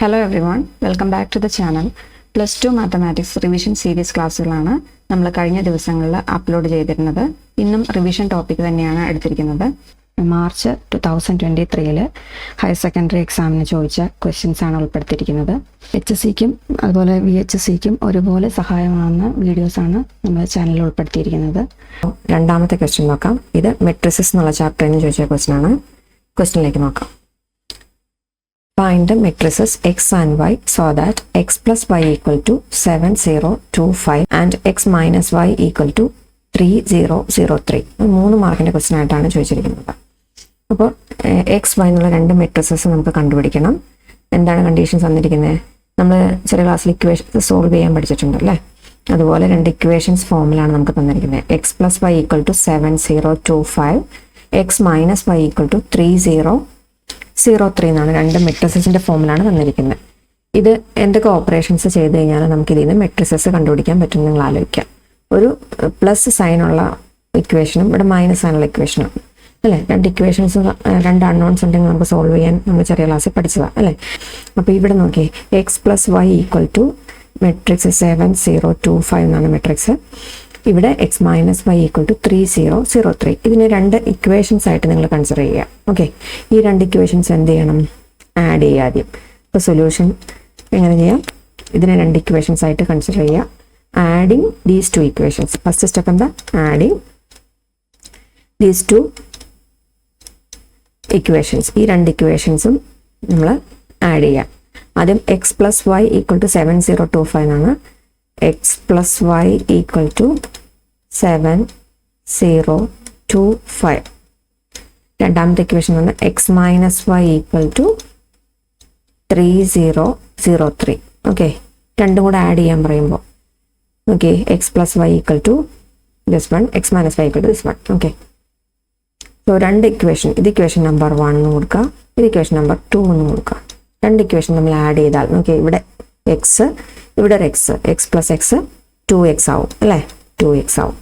Hello everyone welcome back to the channel plus two mathematics revision series ക്ലാസ്സുകളാണ് നമ്മൾ കഴിഞ്ഞ ദിവസങ്ങളിൽ upload ചെയ്തിരുന്നത്. ഇന്നും റിവിഷൻ ടോപ്പിക് തന്നെയാണ് എടുത്തിരിക്കുന്നത്. മാർച്ച് ടു തൗസൻഡ് ട്വന്റി ത്രീയിൽ ഹയർ സെക്കൻഡറി എക്സാമിന് ചോദിച്ച ക്വസ്റ്റ്യൻസ് ആണ് ഉൾപ്പെടുത്തിയിരിക്കുന്നത്. എച്ച് സിക്കും അതുപോലെ വി എച്ച് സിക്കും ഒരുപോലെ സഹായമാകുന്ന വീഡിയോസാണ് നമ്മൾ ചാനലിൽ ഉൾപ്പെടുത്തിയിരിക്കുന്നത്. രണ്ടാമത്തെ ക്വസ്റ്റ്യൻ നോക്കാം. ഇത് മെട്രിസസ് എന്നുള്ള ചാപ്റ്ററിൽ നിന്ന് ചോദിച്ച ക്വസ്റ്റ്യൻ ആണ്. ക്വസ്റ്റ്യനിലേക്ക് നോക്കാം. Find the matrices x and y so that plus y equal to 7, 0, 2, 5 and x minus y equal to 3, 0, 0, 3. ഇത് മൂന്ന് മാർക്കിന്റെ ക്വസ്റ്റൻ ആയിട്ടാണ് ചോദിച്ചിരിക്കുന്നത്. അപ്പോൾ എക്സ് വൈ എന്നുള്ള രണ്ട് മെട്രിസസ് നമുക്ക് കണ്ടുപിടിക്കണം. എന്താണ് കണ്ടീഷൻസ് തന്നിരിക്കുന്നത് നമ്മൾ ചെറിയ ക്ലാസ്സിൽ ഇക്വേഷൻ സോൾവ് ചെയ്യാൻ പഠിച്ചിട്ടുണ്ട് അല്ലേ അതുപോലെ രണ്ട് ഇക്വേഷൻസ് ഫോമിലാണ് നമുക്ക് തന്നിരിക്കുന്നത് x plus y equal to seven zero two five x minus y equal to three zero zero three എന്നാണ് രണ്ട് മെട്രിസസിന്റെ ഫോമിലാണ് തന്നിരിക്കുന്നത്. ഇത് എന്തൊക്കെ ഓപ്പറേഷൻസ് ചെയ്ത് കഴിഞ്ഞാൽ നമുക്ക് ഇതിൽ നിന്ന് മെട്രിസസ് കണ്ടുപിടിക്കാൻ പറ്റും നിങ്ങൾ ആലോചിക്കാം. ഒരു പ്ലസ് സൈനുള്ള ഇക്വേഷനും ഇവിടെ മൈനസ് സൈനുള്ള ഇക്വേഷനും അല്ലേ? രണ്ട് ഇക്വേഷൻസ് രണ്ട് അൺനോൺസ് ഉണ്ടെങ്കിൽ നമുക്ക് സോൾവ് ചെയ്യാൻ നമ്മൾ ചെറിയ ക്ലാസ്സിൽ പഠിച്ചതാണ്. അല്ലേ? അപ്പോൾ ഇവിടെ നോക്കി x plus y equal to matrix seven zero two five എന്നാണ് മെട്രിക്സ് ഇവിടെ x minus y equal to three zero zero three ഇതിന് രണ്ട് ഇക്വേഷൻസ് ആയിട്ട് നിങ്ങൾ കൺസിഡർ ചെയ്യുക. ഓക്കെ ഈ രണ്ട് ഇക്വേഷൻസ് എന്ത് ചെയ്യണം? ആഡ് ചെയ്യുക ആദ്യം. ഇപ്പോൾ സൊല്യൂഷൻ എങ്ങനെ ചെയ്യാം? ഇതിനെ രണ്ട് ഇക്വേഷൻസ് ആയിട്ട് കൺസിഡർ ചെയ്യുക. Adding these two equations first step എന്താ? ആഡിങ് ദീസ് ടു ഇക്വേഷൻസ് ഈ രണ്ട് ഇക്വേഷൻസും നമ്മൾ ആഡ് ചെയ്യുക. ആദ്യം x plus y equal to seven zero two five എന്നാണ്. X plus y equal to seven zero two five രണ്ടാമത്തെ ഇക്വേഷൻ വന്ന് x minus y equal to three zero zero three okay രണ്ടും കൂടെ ആഡ് ചെയ്യാൻ പറയുമ്പോൾ okay x plus y equal to this one x minus y equal to this one okay so രണ്ട് equation ഇത് equation number one എന്ന് കൊടുക്കുക ഇത് equation number two എന്ന് കൊടുക്കുക രണ്ട് ഇക്വേഷൻ നമ്മൾ ആഡ് ചെയ്താൽ. ഓക്കെ ഇവിടെ എക്സ് ഇവിടെ ഒരു x x plus x two x ആവും. അല്ലേ? ടു എക്സ് ആവും.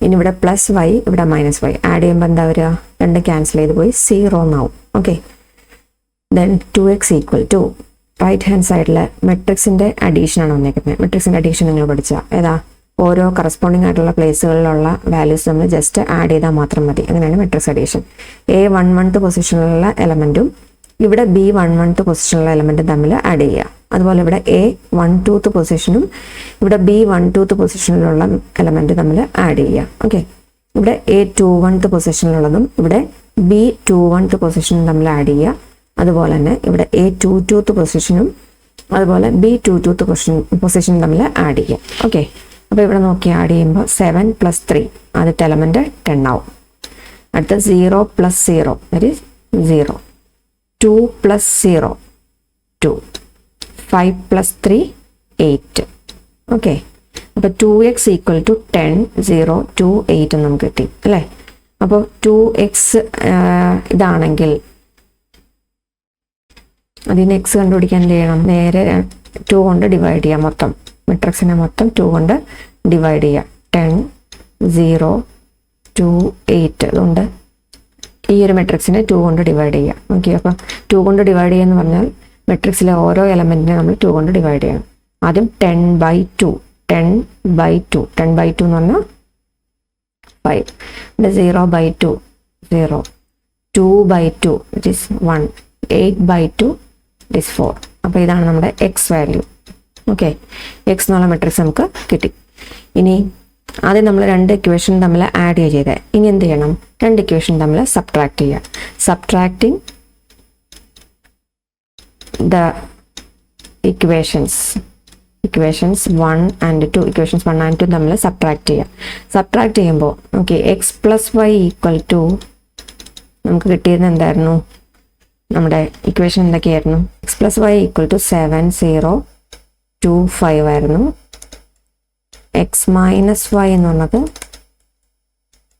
ഇനി ഇവിടെ പ്ലസ് വൈ ഇവിടെ മൈനസ് വൈ ആഡ് ചെയ്യുമ്പോൾ എന്താ വരിക? രണ്ട് ക്യാൻസൽ ചെയ്ത് പോയി സീറോ എന്നാവും. Okay then two x equal to right hand സൈഡിൽ മെട്രിക്സിന്റെ അഡീഷനാണ് വന്നേക്കുന്നത് മെട്രിക്സിന്റെ അഡീഷൻ നിങ്ങൾ പഠിച്ച. ഏതാ? ഓരോ കറസ്പോണ്ടിങ് ആയിട്ടുള്ള പ്ലേസുകളിലുള്ള വാല്യൂസ് നമ്മൾ ജസ്റ്റ് ആഡ് ചെയ്താൽ മാത്രം മതി. അങ്ങനെയാണ് മെട്രിക്സ് അഡീഷൻ എ വൺ വൺത്ത് പൊസിഷനിലുള്ള എലമെന്റും ഇവിടെ ബി വൺ വൺത്ത് പൊസിഷനുള്ള എലമെന്റ് തമ്മിൽ ആഡ് ചെയ്യുക. അതുപോലെ ഇവിടെ എ വൺ ടൂത്ത് പൊസിഷനും ഇവിടെ ബി വൺ ടൂത്ത് പൊസിഷനിലുള്ള എലമെന്റ് തമ്മിൽ ആഡ് ചെയ്യുക. ഓക്കെ ഇവിടെ എ ടു വൺത്ത് പൊസിഷനിലുള്ളതും ഇവിടെ ബി ടു വൺത്ത് പൊസിഷനും തമ്മിൽ ആഡ് ചെയ്യുക. അതുപോലെ തന്നെ ഇവിടെ എ ടു ടൂത്ത് പൊസിഷനും അതുപോലെ ബി ടു ടൂത്ത് പൊസിഷൻ പൊസിഷനും തമ്മിൽ ആഡ് ചെയ്യുക. ഓക്കെ അപ്പോൾ ഇവിടെ നോക്കി ആഡ് ചെയ്യുമ്പോൾ സെവൻ പ്ലസ് ത്രീ ആദ്യത്തെ എലമെന്റ് ടെൻ ആവും. അടുത്ത zero plus zero is zero two plus zero two five plus three eight okay അപ്പോൾ two x equal to ten zero two eight നമുക്ക് കിട്ടി. അല്ലേ? അപ്പോൾ ടു എക്സ് ഇതാണെങ്കിൽ അതിന് എക്സ് കണ്ടുപിടിക്കാൻ ചെയ്യണം? നേരെ ടു കൊണ്ട് ഡിവൈഡ് ചെയ്യാം മൊത്തം. മെട്രിക്സിനെ മൊത്തം ടു കൊണ്ട് ഡിവൈഡ് ചെയ്യാം. ടെൻ സീറോ ടു എയ്റ്റ് അതുകൊണ്ട് ഈ ഒരു മെട്രിക്സിനെ ടു കൊണ്ട് ഡിവൈഡ് ചെയ്യുക ഓക്കെ അപ്പം ടു കൊണ്ട് ഡിവൈഡ് ചെയ്യുക എന്ന് പറഞ്ഞാൽ മെട്രിക്സിലെ ഓരോ എലമെന്റിനെ നമ്മൾ ടു കൊണ്ട് ഡിവൈഡ് ചെയ്യണം. ആദ്യം ten by two ten by two ten by two എന്ന് പറഞ്ഞാൽ ഫൈവ് പിന്നെ zero by two zero two by two it is one eight by two it is four അപ്പോൾ ഇതാണ് നമ്മുടെ എക്സ് വാല്യൂ ഓക്കെ എക്സ് എന്നുള്ള matrix നമുക്ക് കിട്ടി. ഇനി ആദ്യം നമ്മൾ രണ്ട് ഇക്വേഷൻ തമ്മിൽ ആഡ് ചെയ്തത് ഇനി എന്ത് ചെയ്യണം? രണ്ട് ഇക്വേഷൻ തമ്മിൽ സബ്ട്രാക്ട് ചെയ്യുക. Subtracting the equations equations one and two equations one and two തമ്മിൽ സബ്ട്രാക്ട് ചെയ്യുക. സബ്ട്രാക്ട് ചെയ്യുമ്പോൾ okay x plus y equal to നമുക്ക് കിട്ടിയത് എന്തായിരുന്നു? നമ്മുടെ ഇക്വേഷൻ എന്തൊക്കെയായിരുന്നു? X plus y equal to seven zero two five ആയിരുന്നു. എക്സ് മൈനസ് വൈ എന്നുള്ളത്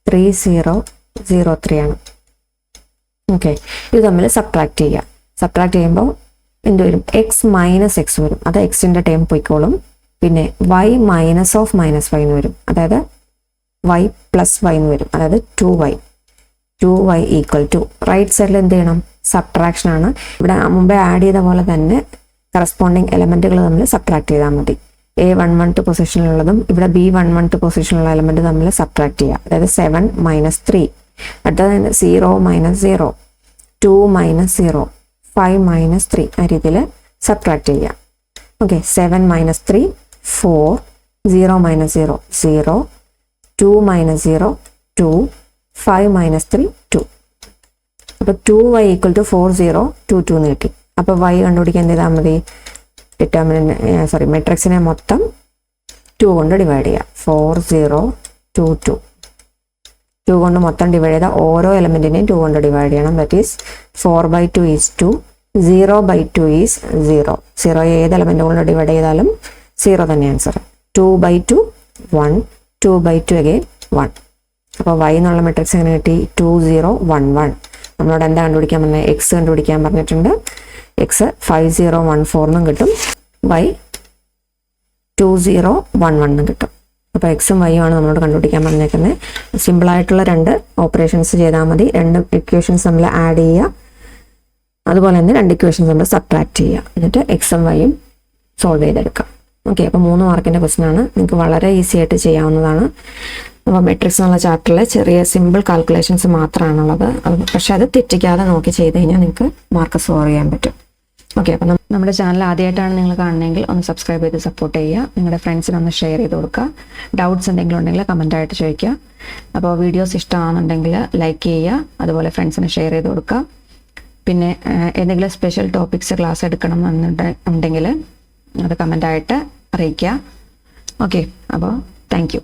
ത്രീ സീറോ സീറോ ത്രീ ആണ്. ഓക്കെ ഇത് തമ്മിൽ സബ്ട്രാക്ട് ചെയ്യുക സബ്ട്രാക്ട് ചെയ്യുമ്പോൾ എന്ത് വരും? എക്സ് മൈനസ് എക്സ് വരും. അത് എക്സിന്റെ ടേം പോയിക്കോളും. പിന്നെ y minus of minus y എന്ന് വരും. അതായത് വൈ പ്ലസ് വൈ എന്ന് വരും. അതായത് two y two y equal to right സൈഡിൽ എന്ത് ചെയ്യണം? സബ്ട്രാക്ഷൻ ആണ്. ഇവിടെ മുമ്പേ ആഡ് ചെയ്ത പോലെ തന്നെ കറസ്പോണ്ടിങ് എലമെന്റുകൾ തമ്മിൽ സബ്ട്രാക്ട് ചെയ്താൽ മതി. എ വൺ വൺ ടു പൊസിഷനിലുള്ളതും ഇവിടെ ബി വൺ വൺ ടു പൊസിഷനിലുള്ള എലമെന്റ് തമ്മിൽ സബ്ട്രാക്ട് ചെയ്യുക. അതായത് സെവൻ മൈനസ് ത്രീ അടുത്തത് zero minus zero two minus zero five minus three ആ രീതിയിൽ സബ്ട്രാക്ട് ചെയ്യുക. Okay seven minus three four zero minus zero zero two minus zero two five minus three two അപ്പോൾ two y equal to four zero two two എന്ന് കിട്ടി. അപ്പോൾ Y കണ്ടുപിടിക്കാൻ എന്ത് ചെയ്താൽ മതി? ഡിറ്റർമിനൻ സോറി മെട്രിക്സിനെ മൊത്തം ടു കൊണ്ട് ഡിവൈഡ് ചെയ്യുക four zero two two two കൊണ്ട് മൊത്തം ഡിവൈഡ് ചെയ്താൽ ഓരോ എലമെന്റിനെയും ടു കൊണ്ട് ഡിവൈഡ് ചെയ്യണം. That is four by two is two zero by two is zero zero ഏത് എലമെന്റ് കൊണ്ട് ഡിവൈഡ് ചെയ്താലും സീറോ തന്നെ answer two by two one two by two again one അപ്പോൾ വൈ എന്നുള്ള മെട്രിക്സ് എങ്ങനെ കിട്ടി? ടു സീറോ വൺ വൺ നമ്മളോട് എന്താ കണ്ടുപിടിക്കാൻ പറഞ്ഞത് എക്സ് കണ്ടുപിടിക്കാൻ പറഞ്ഞിട്ടുണ്ട്. എക്സ് ഫൈവ് സീറോ വൺ ഫോറിനും കിട്ടും. വൈ ടു സീറോ വൺ വണ്ണും കിട്ടും. അപ്പോൾ എക്സും വൈയും ആണ് നമ്മളോട് കണ്ടുപിടിക്കാൻ പറഞ്ഞേക്കുന്നത് സിമ്പിളായിട്ടുള്ള രണ്ട് ഓപ്പറേഷൻസ് ചെയ്താൽ മതി. രണ്ട് ഇക്വേഷൻസ് നമ്മൾ ആഡ് ചെയ്യുക. അതുപോലെ തന്നെ രണ്ട് ഇക്വേഷൻസ് നമ്മൾ സബ്ട്രാക്ട് ചെയ്യുക. എന്നിട്ട് എക്സും വൈയും സോൾവ് ചെയ്തെടുക്കാം. ഓക്കെ അപ്പോൾ മൂന്ന് മാർക്കിന്റെ ക്വസ്റ്റൻ ആണ്. നിങ്ങൾക്ക് വളരെ ഈസി ആയിട്ട് ചെയ്യാവുന്നതാണ്. അപ്പോൾ മെട്രിക്സ് എന്നുള്ള ചാപ്റ്ററിൽ ചെറിയ സിമ്പിൾ കാൽക്കുലേഷൻസ് മാത്രമാണുള്ളത് പക്ഷേ അത് തെറ്റിക്കാതെ നോക്കി ചെയ്ത് കഴിഞ്ഞാൽ നിങ്ങൾക്ക് മാർക്ക് സ്കോർ ചെയ്യാൻ പറ്റും. ഓക്കെ അപ്പം നമ്മുടെ ചാനൽ ആദ്യമായിട്ടാണ് നിങ്ങൾ കാണുന്നതെങ്കിൽ ഒന്ന് സബ്സ്ക്രൈബ് ചെയ്ത് സപ്പോർട്ട് ചെയ്യുക. നിങ്ങളുടെ ഫ്രണ്ട്സിന് ഒന്ന് ഷെയർ ചെയ്ത് കൊടുക്കുക. ഡൗട്ട്സ് എന്തെങ്കിലും ഉണ്ടെങ്കിൽ കമന്റായിട്ട് ചോദിക്കുക. അപ്പോൾ വീഡിയോസ് ഇഷ്ടമാണെന്നുണ്ടെങ്കിൽ ലൈക്ക് ചെയ്യുക. അതുപോലെ ഫ്രണ്ട്സിന് ഷെയർ ചെയ്ത് കൊടുക്കുക. പിന്നെ എന്തെങ്കിലും സ്പെഷ്യൽ ടോപ്പിക്സ് ക്ലാസ് എടുക്കണം എന്നുണ്ടെങ്കിൽ അത് കമന്റായിട്ട് അറിയിക്കുക. ഓക്കെ അപ്പോൾ താങ്ക്